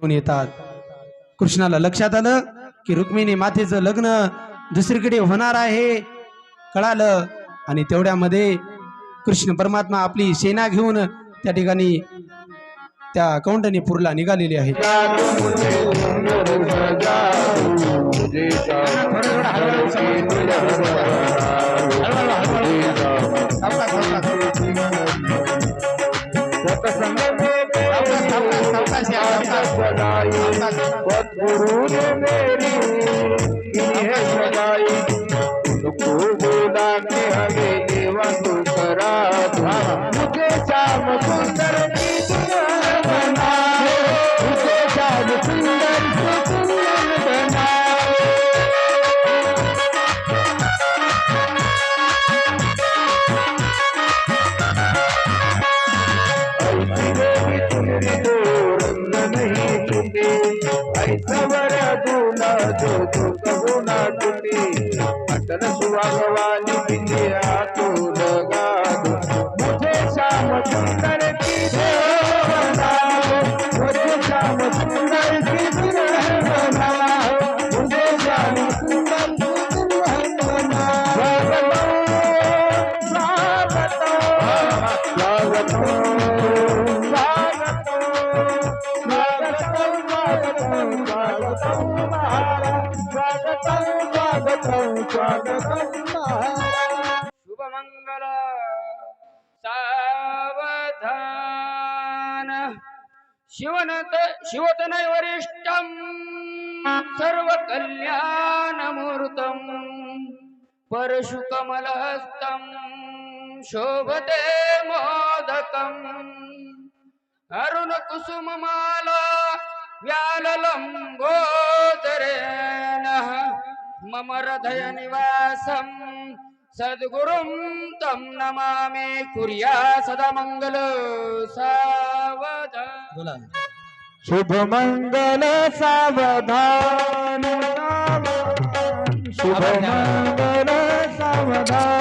घेऊन येतात कृष्णाला लक्षात आलं की रुक्मिणी मातेचं लग्न दुसरीकडे होणार आहे कळालं आणि तेवढ्यामध्ये कृष्ण परमात्मा आपली सेना घेऊन त्या ठिकाणी त्या कौंडणीपूरला निघालेली आहे स्वागतम शुभमंगल। सावधान। शिवनत शिवतनय वरिष्ठम। सर्व कल्याणमूर्तम परशुकमलहस्तं शोभते मोदकम्। अरुणकुसुममाला व्याललम्बोदरेण। मम हृदयनिवासं सद्गुरुं तं नमामि कुर्या सदा मङ्गल सावधान। बोला. शुभ मंगल सावधान। शुभ मंगल सावधान।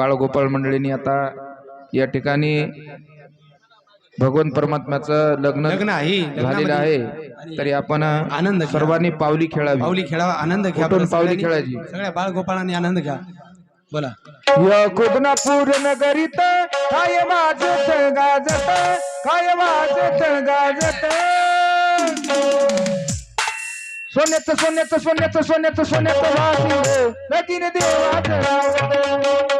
बाळगोपाळ मंडळींनी आता या ठिकाणी भगवान परमात्म्याचं लग्न लग्न आहे झालेलं आहे तरी आपण आनंद घ्या. सर्वांनी पावली खेळावी पावली खेळावा आनंद घ्या पावली सगळ्यांनी. खेळायची? सगळ्या बाळ गोपाळांनी आनंद घ्या बोला या खुदनापूर नगरीत काय वाजत गाजत काय वाजत गाजत सोन्याचं सोन्याचं सोन्याचं सोन्याचं सोन्याचं लगीन देवाच रावत